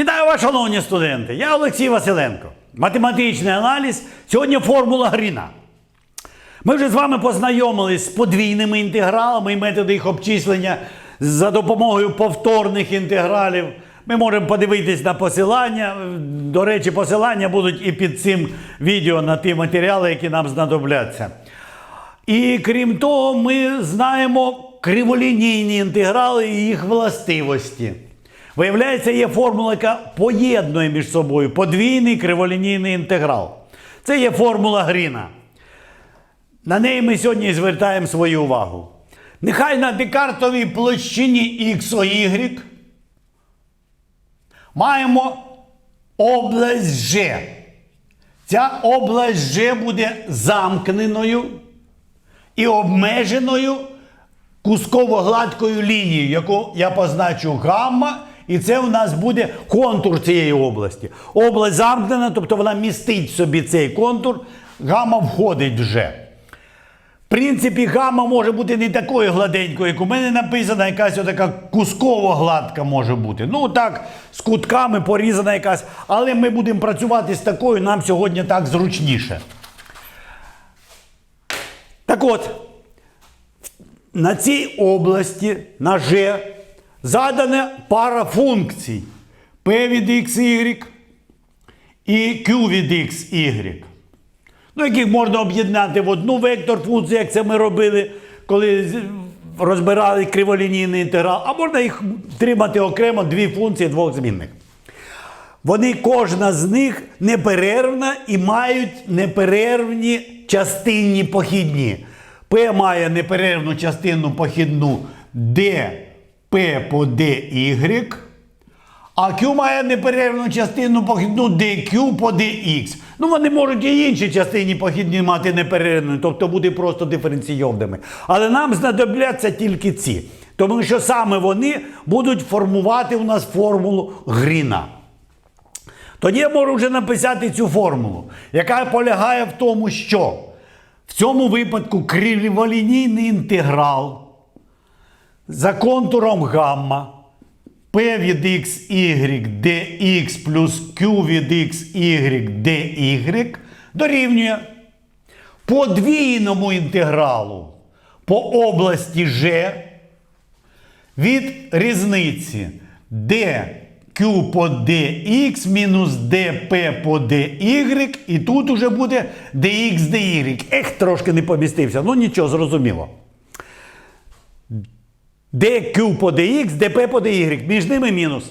Вітаю вас, шановні студенти! Я Олексій Василенко. Математичний аналіз. Сьогодні формула Гріна. Ми вже з вами познайомились з подвійними інтегралами і методи їх обчислення за допомогою повторних інтегралів. Ми можемо подивитись на посилання. До речі, посилання будуть і під цим відео на ті матеріали, які нам знадобляться. І крім того, ми знаємо криволінійні інтеграли і їх властивості. Виявляється, є формула, яка поєднує між собою подвійний криволінійний інтеграл. Це є формула Гріна. На неї ми сьогодні звертаємо свою увагу. Нехай на декартовій площині XOY маємо область G. Ця область G буде замкненою і обмеженою кусково-гладкою лінією, яку я позначу гамма, і це у нас буде контур цієї області. Область замкнена, тобто вона містить собі цей контур, гамма входить вже. В принципі, гамма може бути не такою гладенькою, як у мене написана, якась така кусково гладка може бути. Ну так, з кутками порізана якась. Але ми будемо працювати з такою, нам сьогодні так зручніше. Так от, на цій області на G задана пара функцій P від XY і Q від XY. Ну, яких можна об'єднати в одну вектор функцію, як це ми робили, коли розбирали криволінійний інтеграл, а можна їх тримати окремо дві функції двох змінних. Вони кожна з них неперервна і мають неперервні частинні похідні. P має неперервну частинну похідну d P по dy, а Q має неперервну частинну похідну dq по dx. Ну, вони можуть і інші частинні похідні мати неперервну, тобто бути просто диференційовними. Але нам знадобляться тільки ці. Тому що саме вони будуть формувати у нас формулу Гріна. Тоді я можу вже написати цю формулу, яка полягає в тому, що в цьому випадку криволінійний інтеграл за контуром гамма P від xy dx плюс Q від xy dy дорівнює подвійному інтегралу по області G від різниці dq по dx мінус dp по dy, і тут уже буде dx dy. Ех, трошки не помістився. Ну нічого, зрозуміло. Dq по dx, dp по dy. Між ними мінус.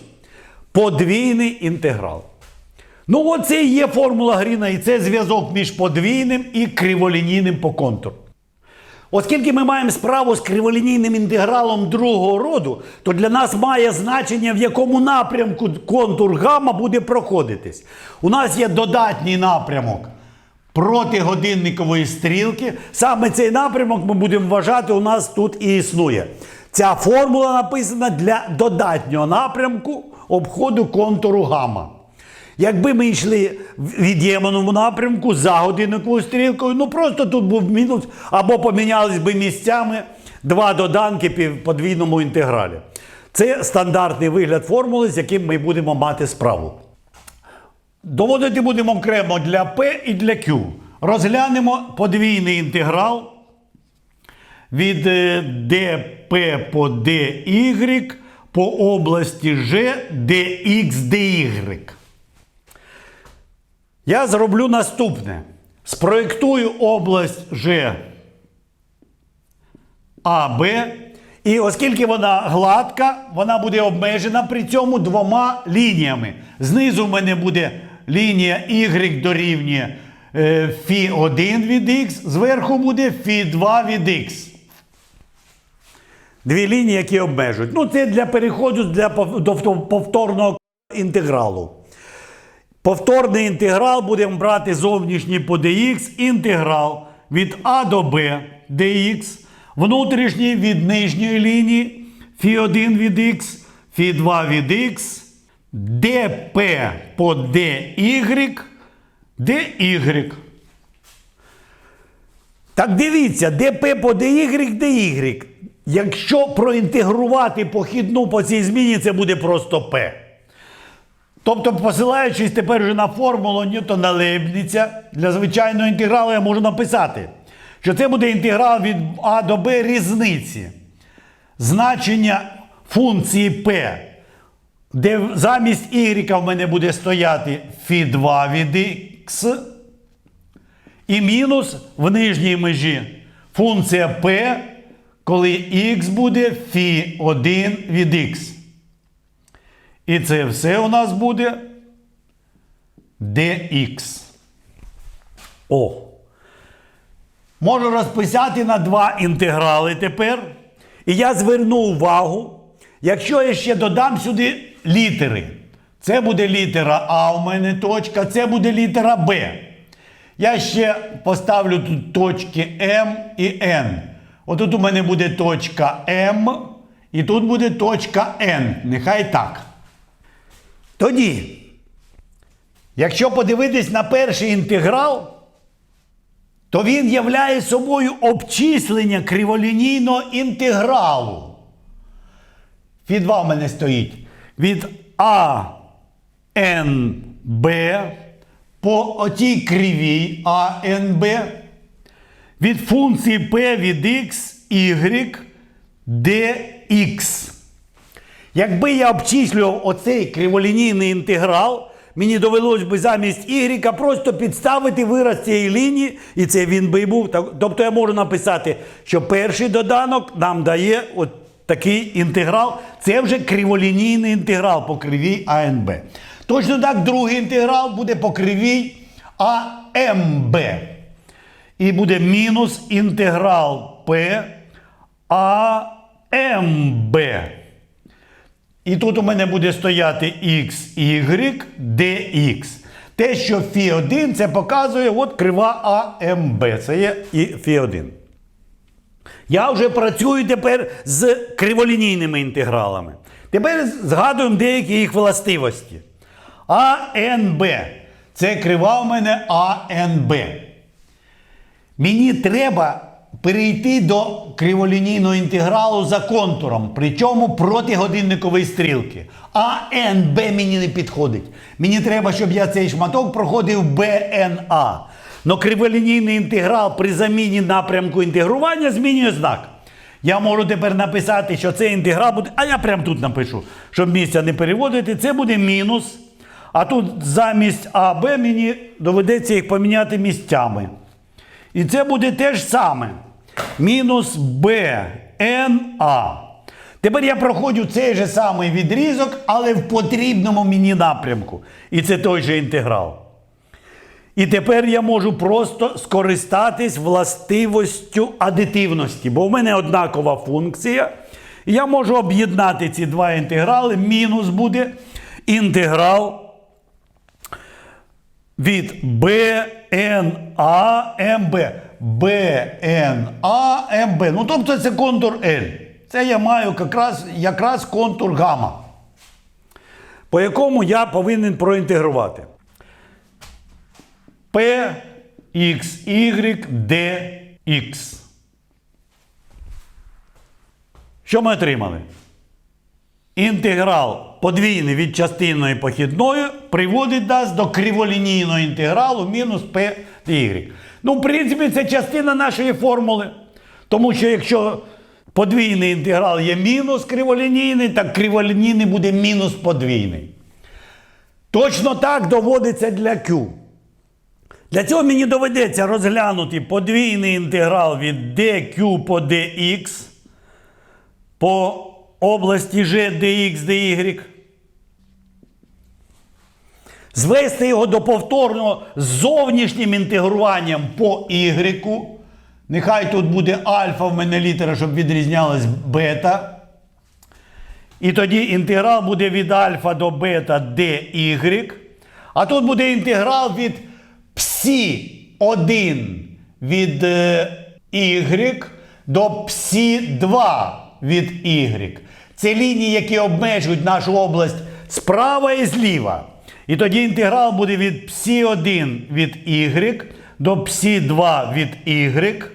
Подвійний інтеграл. Ну, оце і є формула Гріна, і це зв'язок між подвійним і криволінійним по контуру. Оскільки ми маємо справу з криволінійним інтегралом другого роду, то для нас має значення, в якому напрямку контур гамма буде проходитись. У нас є додатній напрямок проти годинникової стрілки. Саме цей напрямок ми будемо вважати, у нас тут і існує. Ця формула написана для додатнього напрямку обходу контуру гамма. Якби ми йшли в від'ємному напрямку за годинниковою стрілкою, ну просто тут був мінус, або помінялись би місцями два доданки в подвійному інтегралі. Це стандартний вигляд формули, з яким ми будемо мати справу. Доводити будемо окремо для P і для Q. Розглянемо подвійний інтеграл від е, dp по dy по області G dx dy. Я зроблю наступне. Спроєктую область G АБ. І оскільки вона гладка, вона буде обмежена при цьому двома лініями. Знизу в мене буде лінія Y дорівнює е, Фі1 від X, зверху буде Фі2 від X. Дві лінії, які обмежують. Ну, це для переходу для повторного інтегралу. Повторний інтеграл будемо брати зовнішній по dx, інтеграл від А до Б dx, внутрішній від нижньої лінії, Фі1 від х, Фі2 від х, dp по dy, dy. Так дивіться, dp по dy, dy. Якщо проінтегрувати похідну по цій зміні, це буде просто p. Тобто, посилаючись тепер вже на формулу Ньютона Лейбніца, для звичайного інтегралу я можу написати, що це буде інтеграл від А до Б різниці. Значення функції P, де замість y в мене буде стояти φ2 від x, і мінус в нижній межі функція P, коли x буде φ1 від x. І це все у нас буде dx. О. Можу розписати на два інтеграли тепер. І я зверну увагу, якщо я ще додам сюди літери. Це буде літера А у мене точка, це буде літера Б. Я ще поставлю тут точки М і Н. Отут у мене буде точка М, і тут буде точка Н. Нехай так. Тоді, якщо подивитись на перший інтеграл, то він являє собою обчислення криволінійного інтегралу. Від 2 в мене стоїть від А Н Б по отій кривій А Н Б від функції P від x, y, dx. Якби я обчислював оцей криволінійний інтеграл, мені довелось би замість y просто підставити вираз цієї лінії, і це він би і був. Тобто я можу написати, що перший доданок нам дає от такий інтеграл. Це вже криволінійний інтеграл по кривій АНБ. Точно так, другий інтеграл буде по кривій АМБ. І буде мінус інтеграл P АМБ. І тут у мене буде стояти x, y, dx. Те, що φ1, це показує от крива АМБ. Це є і φ1. Я вже працюю тепер з криволінійними інтегралами. Тепер згадуємо деякі їх властивості. АНБ. Це крива у мене АНБ. Мені треба перейти до криволінійного інтегралу за контуром, причому проти годинникової стрілки. А НБ мені не підходить. Мені треба, щоб я цей шматок проходив БНА. Но криволінійний інтеграл при заміні напрямку інтегрування змінює знак. Я можу тепер написати, що цей інтеграл буде, а я прямо тут напишу, щоб місця не переводити, це буде мінус. А тут замість АБ мені доведеться їх поміняти місцями. І це буде те ж саме. Мінус БНА. Тепер я проходжу цей же самий відрізок, але в потрібному мені напрямку. І це той же інтеграл. І тепер я можу просто скористатись властивостю адитивності, бо в мене однакова функція. Я можу об'єднати ці два інтеграли. Мінус буде інтеграл від БНАМБ. БНАМБ. Ну, тобто це контур L. Це я маю якраз, якраз контур гамма, по якому я повинен проінтегрувати. P, X, Y, D, X. Що ми отримали? Інтеграл подвійний від частинної похідної приводить нас до криволінійного інтегралу мінус P y. Ну, в принципі, це частина нашої формули. Тому що якщо подвійний інтеграл є мінус криволінійний, так криволінійний буде мінус подвійний. Точно так доводиться для Q. Для цього мені доведеться розглянути подвійний інтеграл від dq по dx по області G dx dy. Звести його до повторного з зовнішнім інтегруванням по y. Нехай тут буде альфа в мене літера, щоб відрізнялась бета. І тоді інтеграл буде від альфа до бета dy. А тут буде інтеграл від псі 1 від е, y до псі 2 від y. Це лінії, які обмежують нашу область справа і зліва. І тоді інтеграл буде від псі 1 від y до псі 2 від y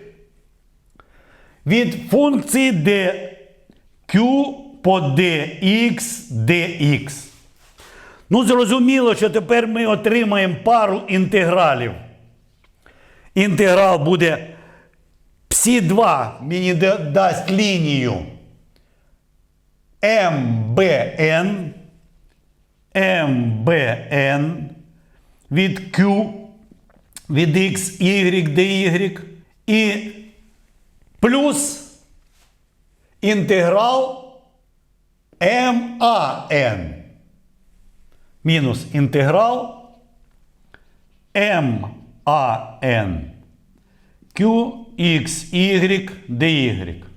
від функції dq по dx dx. Ну, зрозуміло, що тепер ми отримаємо пару інтегралів. Інтеграл буде Псі2 мені дасть лінію МБН, МБН від Q, від X, Y, DY і плюс інтеграл МАН. Мінус інтеграл МАН. Q, X, Y, DY.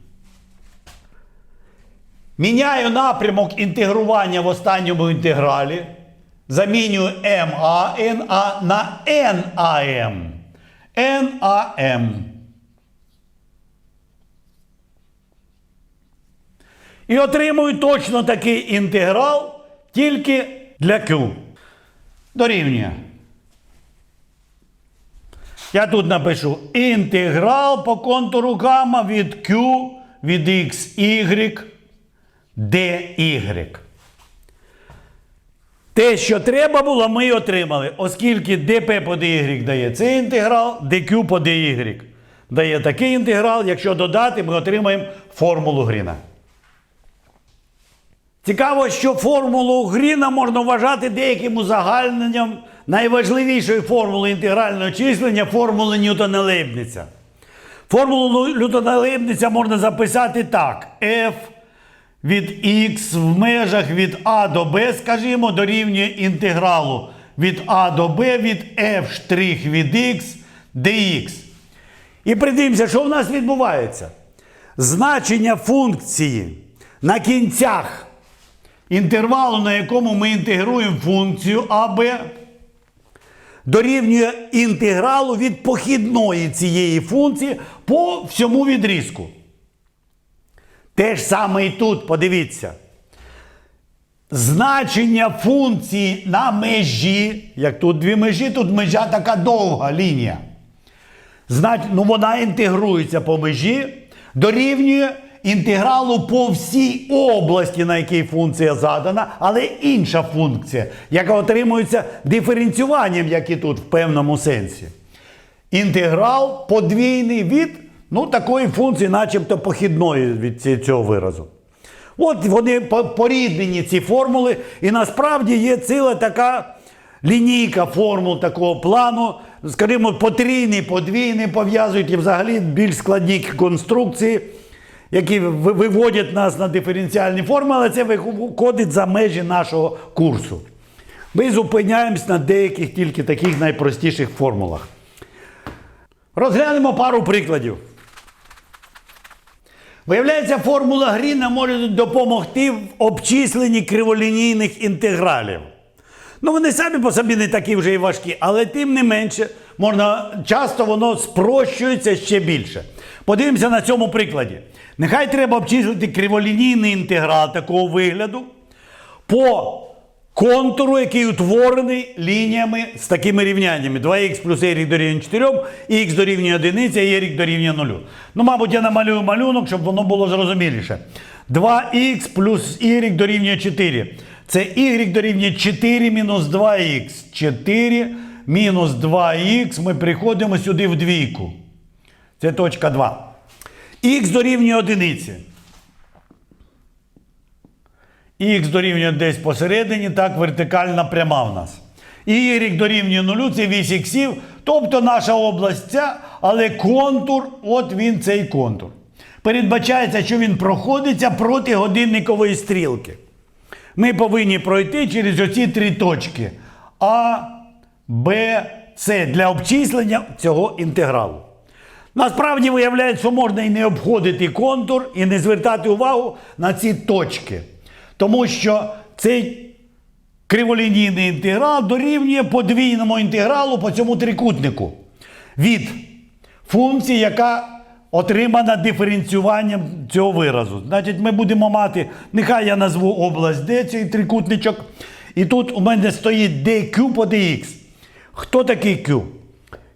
Міняю напрямок інтегрування в останньому інтегралі. Замінюю MAN а на NAM. NAM. І отримую точно такий інтеграл тільки для Q. Дорівнює. Я тут напишу інтеграл по контуру гамма від Q від X, Y, dy. Те, що треба було, ми отримали, оскільки dp по dy дає цей інтеграл, dq по dy дає такий інтеграл. Якщо додати, ми отримаємо формулу Гріна. Цікаво, що формулу Гріна можна вважати деяким узагальненням найважливішої формули інтегрального числення формули Ньютона Лейбниця. Формулу Ньютона Лейбниця можна записати так: f від x в межах від a до b, скажімо, дорівнює інтегралу від a до b від f від x dx. І придивимося, що в нас відбувається. Значення функції на кінцях інтервалу, на якому ми інтегруємо функцію АБ, дорівнює інтегралу від похідної цієї функції по всьому відрізку. Те ж саме і тут, подивіться. Значення функції на межі, як тут дві межі, тут межа така довга лінія. Знать, ну вона інтегрується по межі, дорівнює інтегралу по всій області, на якій функція задана, але інша функція, яка отримується диференціюванням, як і тут в певному сенсі. Інтеграл подвійний від ну, такої функції, начебто похідної від цього виразу. От вони по- поріднені ці формули, і насправді є ціла така лінійка формул такого плану. Скажімо, потрійний, подвійний пов'язують і взагалі більш складні конструкції, які виводять нас на диференціальні форми, але це виходить за межі нашого курсу. Ми зупиняємось на деяких тільки таких найпростіших формулах. Розглянемо пару прикладів. Виявляється, формула Гріна може допомогти в обчисленні криволінійних інтегралів. Ну, вони самі по собі не такі вже і важкі, але тим не менше, можна, часто воно спрощується ще більше. Подивимося на цьому прикладі. Нехай треба обчислити криволінійний інтеграл такого вигляду по контуру, який утворений лініями з такими рівняннями. 2х плюс y дорівнює 4, і х дорівнює 1, а y дорівнює 0. Ну, мабуть, я намалюю малюнок, щоб воно було зрозуміліше. 2х плюс y дорівнює 4. Це y дорівнює 4 мінус 2х. 4 мінус 2х. Ми приходимо сюди в двійку. Це точка 2. Х дорівнює одиниці. Х дорівнює десь посередині, так, вертикальна пряма в нас. І Y дорівнює нулю, це 8 іксів, тобто наша область ця, але контур, от він цей контур. Передбачається, що він проходиться проти годинникової стрілки. Ми повинні пройти через оці три точки А, Б, С для обчислення цього інтегралу. Насправді виявляється, що можна і не обходити контур, і не звертати увагу на ці точки. Тому що цей криволінійний інтеграл дорівнює подвійному інтегралу по цьому трикутнику від функції, яка отримана диференціюванням цього виразу. Значить, ми будемо мати, нехай я назву область D, цей трикутничок. І тут у мене стоїть dq по dx. Хто такий Q?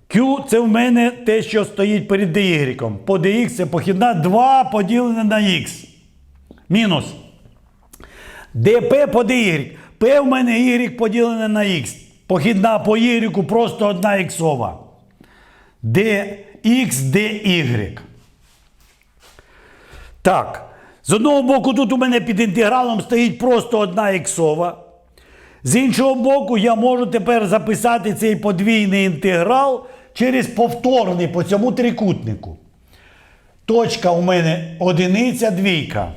Q це в мене те, що стоїть перед dy. По dx це похідна 2 поділене на x. Мінус. Dp по dy. P в мене y поділене на x. Похідна по y просто одна іксова. dx, dy. Так. З одного боку, тут у мене під інтегралом стоїть просто одна іксова. З іншого боку, я можу тепер записати цей подвійний інтеграл через повторний по цьому трикутнику. Точка у мене одиниця, двійка.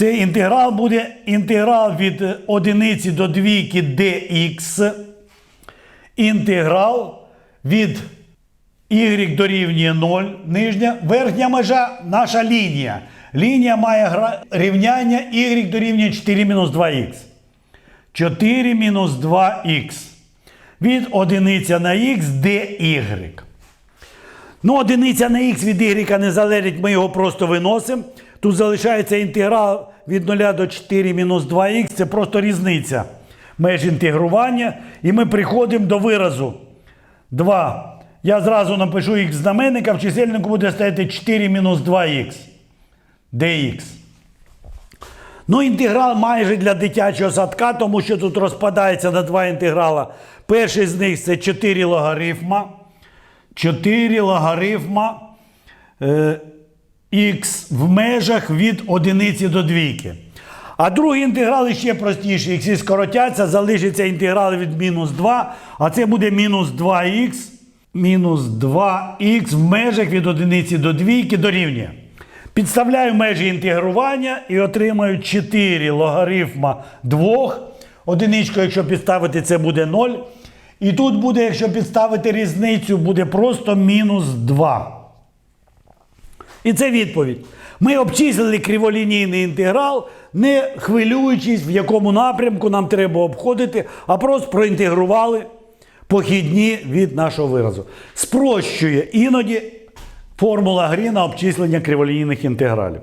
Цей інтеграл буде інтеграл від одиниці до двійки dx. Інтеграл від y дорівнює 0. Нижня, верхня межа наша лінія. Лінія має рівняння y дорівнює 4 мінус 2х. 4 мінус 2х. Від одиниця на х dy. Ну, одиниця на х від y не залежить, ми його просто виносимо. Тут залишається інтеграл від 0 до 4 мінус 2х. Це просто різниця меж інтегрування. І ми приходимо до виразу 2. Я зразу напишу х знаменника, в чисельнику буде стояти 4 мінус 2х. dx. Ну, інтеграл майже для дитячого садка, тому що тут розпадається на два інтеграла. Перший з них це 4 логарифма. 4 логарифма е, х в межах від одиниці до двійки. А другий інтеграл ще простіший. Х скоротяться, залишиться інтеграл від мінус 2, а це буде мінус 2х. Мінус 2х в межах від одиниці до двійки дорівнює. Підставляю межі інтегрування і отримаю 4 логарифма 2. Одиничку, якщо підставити, це буде 0. І тут буде, якщо підставити різницю, буде просто мінус 2. І це відповідь. Ми обчислили криволінійний інтеграл, не хвилюючись, в якому напрямку нам треба обходити, а просто проінтегрували похідні від нашого виразу. Спрощує іноді формула Гріна обчислення криволінійних інтегралів.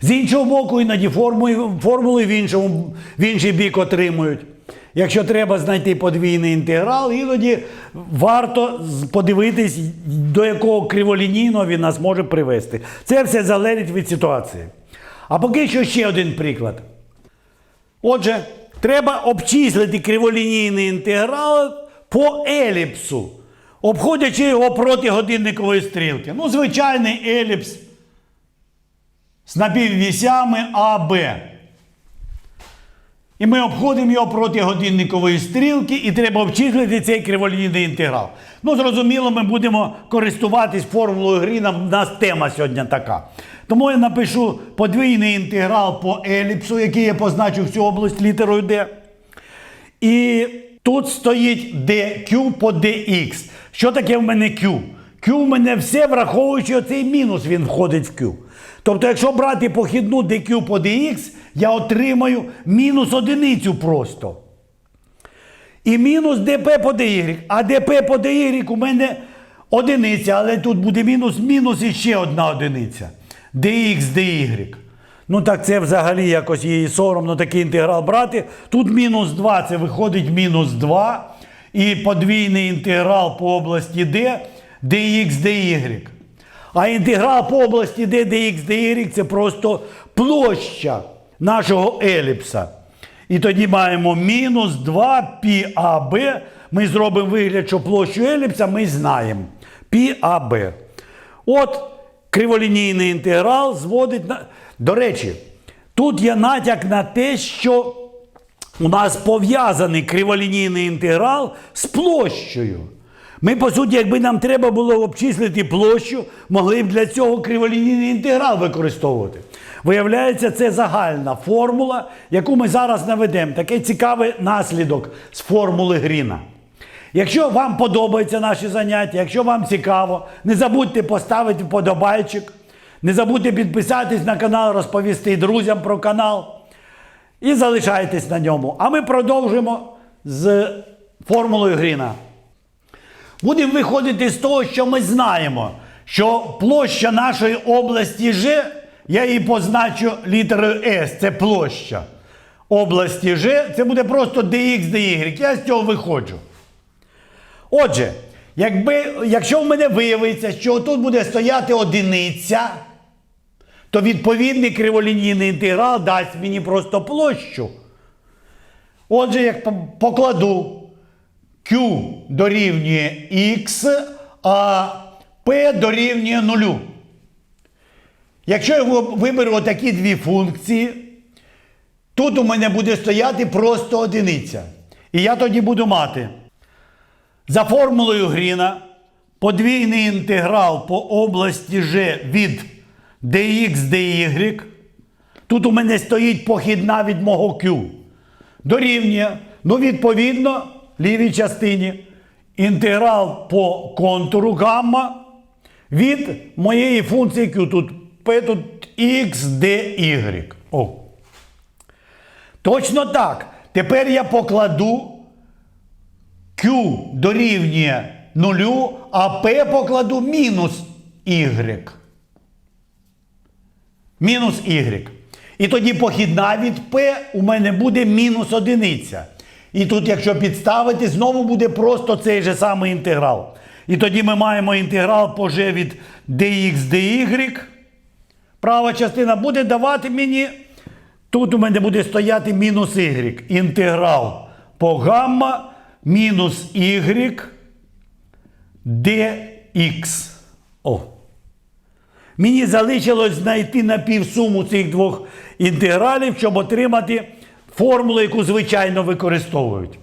З іншого боку, іноді формули, в, іншому, в інший бік отримують. Якщо треба знайти подвійний інтеграл, іноді варто подивитись, до якого криволінійного він нас може привести. Це все залежить від ситуації. А поки що ще один приклад. Отже, треба обчислити криволінійний інтеграл по еліпсу, обходячи його проти годинникової стрілки. Ну, звичайний еліпс з напіввісями АБ. І ми обходимо його проти годинникової стрілки, і треба обчислити цей криволінійний інтеграл. Ну, зрозуміло, ми будемо користуватись формулою Гріна. У нас тема сьогодні така. Тому я напишу подвійний інтеграл по еліпсу, який я позначу всю область літерою D. І тут стоїть dq по dx. Що таке в мене q? Q в мене все, враховуючи оцей мінус, він входить в q. Тобто, якщо брати похідну dq по dx, я отримаю мінус одиницю просто. І мінус dp по dy. А dp по dy у мене одиниця, але тут буде мінус, мінус і ще одна одиниця. dx dy. Ну так це взагалі якось її соромно такий інтеграл брати. Тут мінус 2, це виходить мінус 2. І подвійний інтеграл по області D dx dy. А інтеграл по області D dx dy це просто площа нашого еліпса. І тоді маємо мінус 2 πAB. Ми зробимо вигляд, що площу еліпса ми знаємо. πAB. От криволінійний інтеграл зводить на. До речі, тут є натяк на те, що у нас пов'язаний криволінійний інтеграл з площею. Ми, по суті, якби нам треба було обчислити площу, могли б для цього криволінійний інтеграл використовувати. Виявляється, це загальна формула, яку ми зараз наведемо. Такий цікавий наслідок з формули Гріна. Якщо вам подобаються наші заняття, якщо вам цікаво, не забудьте поставити вподобайчик, не забудьте підписатись на канал, розповісти друзям про канал і залишайтесь на ньому. А ми продовжимо з формулою Гріна. Будемо виходити з того, що ми знаємо, що площа нашої області Ж, я її позначу літерою С, це площа області Ж, це буде просто dx dy. Я з цього виходжу. Отже, якби, якщо в мене виявиться, що тут буде стояти одиниця, то відповідний криволінійний інтеграл дасть мені просто площу. Отже, як покладу Q дорівнює X, а P дорівнює нулю. Якщо я виберу отакі дві функції, тут у мене буде стояти просто одиниця. І я тоді буду мати за формулою Гріна подвійний інтеграл по області G від dx dy. Тут у мене стоїть похідна від мого Q. Дорівнює, ну, відповідно, лівій частині інтеграл по контуру гамма від моєї функції Q. Тут P, тут x, dy. О. Точно так. Тепер я покладу Q дорівнює нулю, а P покладу мінус y. Мінус y. І тоді похідна від P у мене буде мінус одиниця. І тут, якщо підставити, знову буде просто цей же самий інтеграл. І тоді ми маємо інтеграл по g від dx dy. Права частина буде давати мені. Тут у мене буде стояти мінус y. Інтеграл по гамма мінус y dx. О. Мені залишилось знайти напівсуму цих двох інтегралів, щоб отримати формулу, яку звичайно використовують.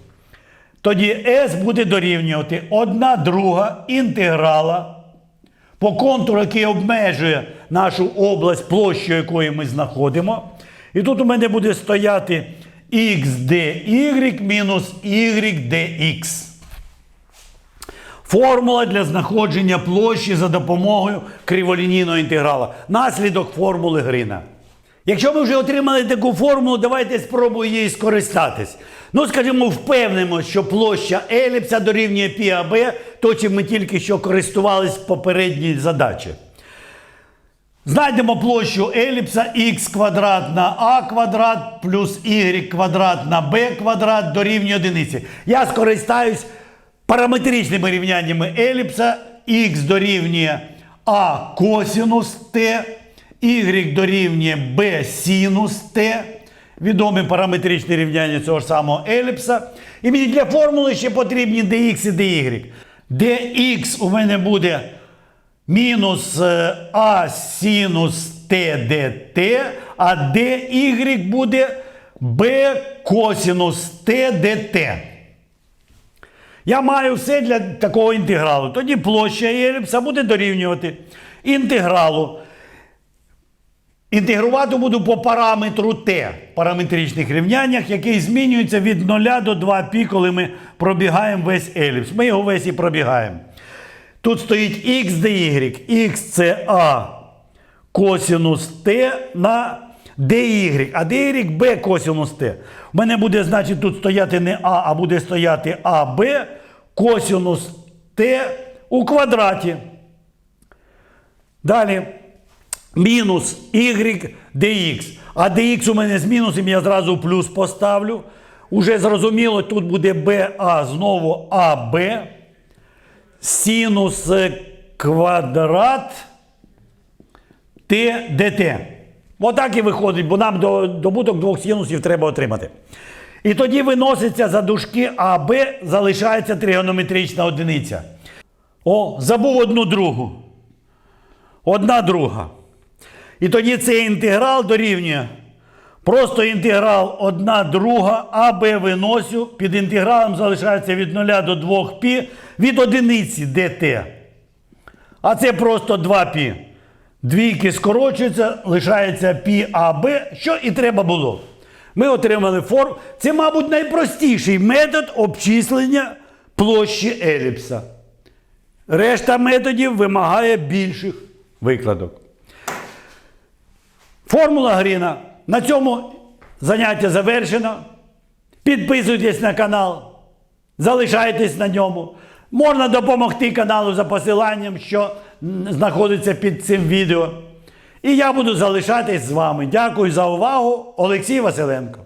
Тоді S буде дорівнювати 1 друга інтеграла по контуру, який обмежує нашу область площу, якої ми знаходимо. І тут у мене буде стояти x dy мінус y dx. Формула для знаходження площі за допомогою криволінійного інтеграла. Наслідок формули Грина. Якщо ви вже отримали таку формулу, давайте спробуємо її скористатись. Ну, скажімо, впевнимо, що площа еліпса дорівнює π АБ, то чим ми тільки що користувались в попередній задачі. Знайдемо площу еліпса х квадрат на а квадрат плюс y квадрат на b квадрат дорівнює одиниці. Я скористаюсь параметричними рівняннями еліпса х дорівнює а косінус t, y дорівнює b синус t. Відомі параметричні рівняння цього ж самого еліпса. І мені для формули ще потрібні dx і dy. dx у мене буде мінус е, А синус Т dt, а dy буде b косинус Т dt. Я маю все для такого інтегралу. Тоді площа еліпса буде дорівнювати інтегралу. Інтегрувати буду по параметру t, параметричних рівняннях, який змінюється від 0 до 2π, коли ми пробігаємо весь еліпс. Ми його весь і пробігаємо. Тут стоїть x dy. x це а косинус t на dy, а dy b косинус t. У мене буде, значить, тут стояти не а, а буде стояти аб косинус t у квадраті. Далі мінус y dx. А dx у мене з мінусом я зразу плюс поставлю. Уже зрозуміло, тут буде ba знову аб синус квадрат t dt. Отак і виходить, бо нам до, добуток двох синусів треба отримати. І тоді виноситься за дужки АБ, залишається тригонометрична одиниця. О, забув одну другу. Одна друга. І тоді цей інтеграл дорівнює. Просто інтеграл 1 друга, АБ виносю. Під інтегралом залишається від 0 до 2π від одиниці dt. А це просто 2π. Двійки скорочуються, лишається π АБ, що і треба було. Ми отримали форм. Це, мабуть, найпростіший метод обчислення площі еліпса. Решта методів вимагає більших викладок. Формула Гріна. На цьому заняття завершено. Підписуйтесь на канал, залишайтесь на ньому. Можна допомогти каналу за посиланням, що знаходиться під цим відео. І я буду залишатись з вами. Дякую за увагу. Олексій Василенко.